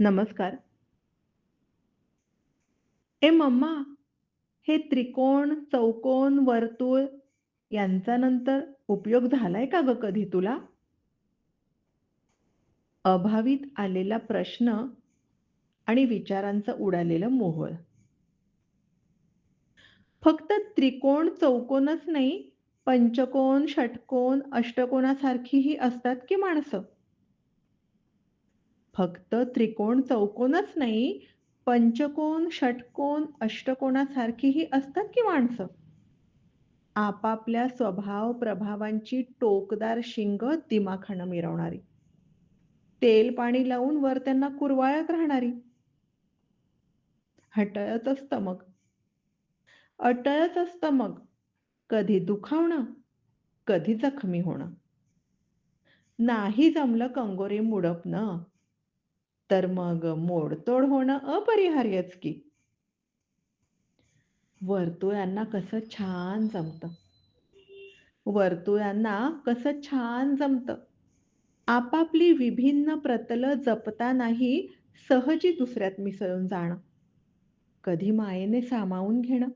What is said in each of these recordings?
नमस्कार. ए मम्मा, हे त्रिकोण, चौकोन, वर्तुळ यांचा नंतर उपयोग झालाय का गं कधी तुला? अभावित आलेला प्रश्न आणि विचारांचं उडालेलं मोहळ फक्त त्रिकोण, चौकोनच नाही, पंचकोन, षटकोन, अष्टकोनासारखीही असतात की माणसं. फक्त त्रिकोण, चौकोनच नाही, पंचकोन, षटकोन, अष्टकोणासारखीही असतात की माणसं. आपापल्या स्वभाव प्रभावांची टोकदार शिंग दिमाखानं मिरवणारी. तेल पाणी लावून वर त्यांना कुरवाळत राहणारी. हटळत असत मग. अटळच असत मग. कधी दुखावणं, कधी जखमी होणं. नाही जमलं कंगोरे मुडपणं, तर मग मोडतोड होणं अपरिहार्यच की. वर्तुळांना कसं छान जमत वर्तुळांना कसं छान जमत आपापली विभिन्न प्रतल जपतानाही सहजी दुसऱ्यात मिसळून जाणं. कधी मायेने सामावून घेणं.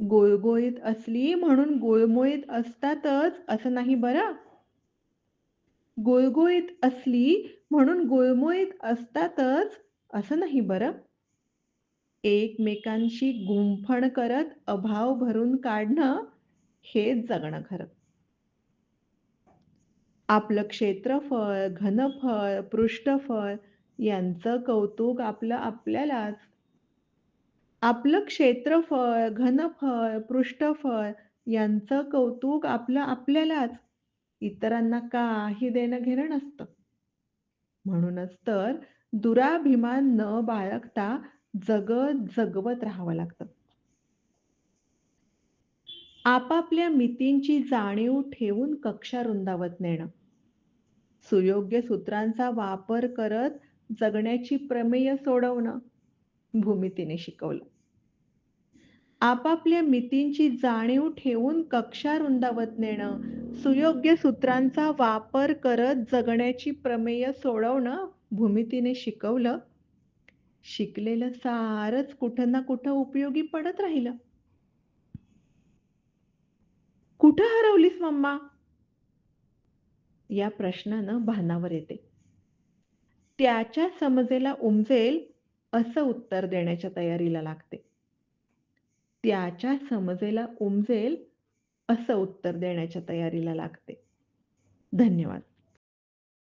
गोळगोळीत असली म्हणून गोळमोळीत असतातच असं नाही बरं. गुळगुळीत असली म्हणून गुळमुळीत असतातच असं नाही बरं. एकमेकांशी गुंफण करत अभाव भरून काढणं हेच जगणं खरं. आपलं क्षेत्रफळ, घनफळ, पृष्ठफळ यांचं कौतुक आपलं आपल्यालाच. आपलं क्षेत्रफळ, घनफळ, पृष्ठफळ यांचं कौतुक आपलं आपल्यालाच. इतरांना काही देणं-घेणं नसतं. म्हणूनच तर दुराभिमान न बाळगता जगत जगवत राहावं लागतं. आपापल्या मितींची जाणीव ठेवून कक्षा रुंदावत नेणं. सुयोग्य सूत्रांचा वापर करत जगण्याची प्रमेय सोडवणं भूमितीने शिकवलं. आपापल्या मितींची जाणीव ठेवून कक्षा रुंदावत नेणं, सुयोग्य सूत्रांचा वापर करत जगण्याची प्रमेय सोडवणं भूमितीने शिकवलं. शिकलेलं सारच कुठं ना कुठं उपयोगी पडत राहिलं. कुठं हरवलीस मम्मा? या प्रश्नानं भानावर येते. त्याच्या समजेला उमजेल असं उत्तर देण्याच्या तयारीला लागते. त्याच्या समजेला उमजेल असं उत्तर देण्याच्या तयारीला लागते. धन्यवाद.